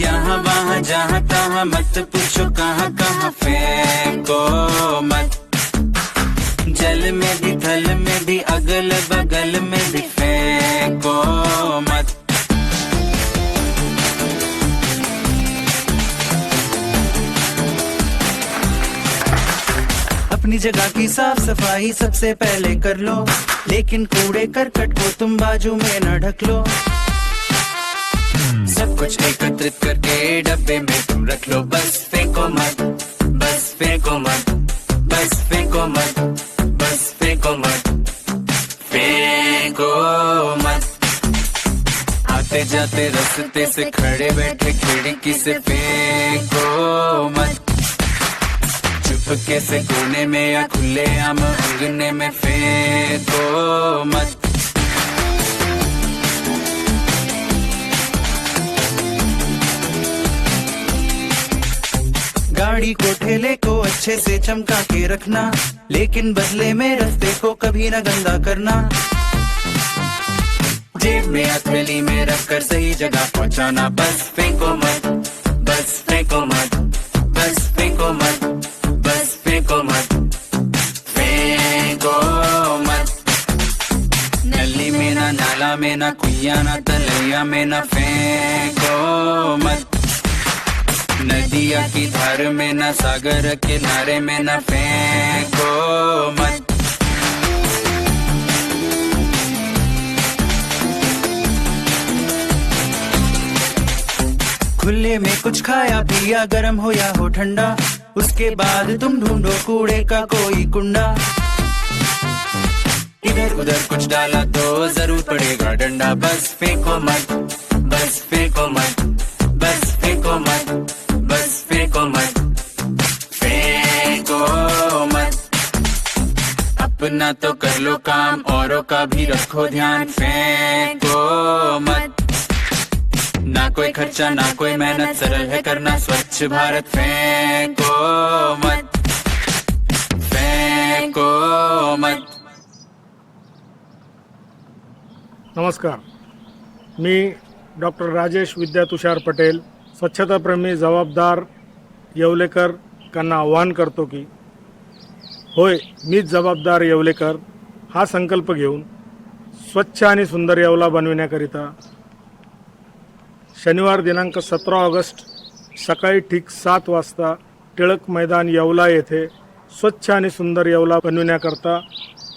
यहाँ वहाँ जहाँ तहाँ मत पूछो कहाँ कहाँ फेंको मत। जल में भी थल में भी अगल बगल में भी अपनी जगह की साफ़ सफ़ाई सबसे पहले कर लो। लेकिन कूड़े करकट को तुम बाजू में न ढक लो। सब कुछ एकत्रित करके डब्बे में तुम रख लो। बस फेंको मत, बस फेंको मत, बस फेंको मत, बस फेंको मत फेंको मत। आते जाते रास्ते से खड़े बैठे खिड़की से फेंको मत। चुपके से कोने में या खुले आम अंगने में फेंको मत। गाड़ी को ठेले को अच्छे से चमका के रखना, लेकिन बदले में रस्ते को कभी ना गंदा करना। जेब में हथेली में रख कर सही जगह पहुंचाना, बस फेंको मत, बस। में ना कुइया ना तलैया में ना फेंको मत। नदिया की धार में ना सागर के किनारे में ना फेंको मत। खुले में कुछ खाया पिया, गर्म हो या हो ठंडा। उसके बाद तुम ढूंढो कूड़े का कोई कुंडा। इधर उधर कुछ डाला तो ज़रूर पड़ेगा डंडा। बस फेंको मत, बस फेंको मत, बस फेंको मत, बस फेंको मत फेंको मत। अपना तो कर लो काम, औरों का भी रखो ध्यान। फेंको मत। ना कोई खर्चा, ना कोई मेहनत, सरल है करना स्वच्छ भारत। फेंको मत फेंको मत। नमस्कार. मी डॉक्टर राजेश विद्या तुषार पटेल स्वच्छताप्रेमी जबाबदार येवलेकरांना आवाहन करतो की होय मीच जबाबदार येवलेकर हा संकल्प घेऊन स्वच्छ आणि सुंदर येवला बनविण्याकरिता शनिवार दिनांक सतरा ऑगस्ट सकाळी ठीक सात वाजता टिळक मैदान येवला येथे स्वच्छ आणि सुंदर येवला बनविण्याकरता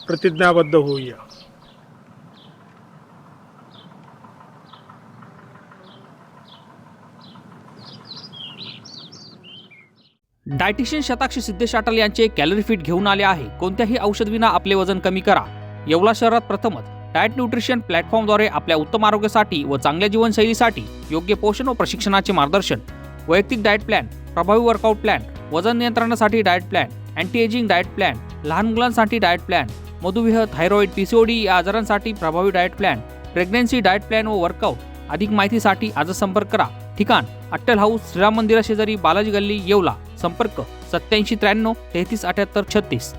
प्रतिज्ञाबद्ध होऊया. डायटिशियन शताक्षी सिद्धेश अटल यांचे कॅलरी फिट घेऊन आले आहे. कोणत्याही औषधविना आपले वजन कमी करा. येवला शहरात प्रथमच डाएट न्यूट्रिशन प्लॅटफॉर्मद्वारे आपल्या उत्तम आरोग्यासाठी व चांगल्या जीवनशैलीसाठी योग्य पोषण व प्रशिक्षणाचे मार्गदर्शन वैयक्तिक डाएट प्लॅन प्रभावी वर्कआउट प्लॅन वजन नियंत्रणासाठी diet plan anti ageing diet plan लहान मुलांसाठी डाएट प्लॅन मधुमेह थायरॉइड पीसीओडी या आजारांसाठी प्रभावी diet plan pregnancy diet plan व वर्कआउट अधिक माहितीसाठी आज संपर्क करा. ठिकाण अट्टल हाऊस श्रीराम मंदिरा शेजारी बालाजी गल्ली येवला. संपर्क सत्याऐंशी त्र्याण्णव तेहतीस अठ्याहत्तर छत्तीस.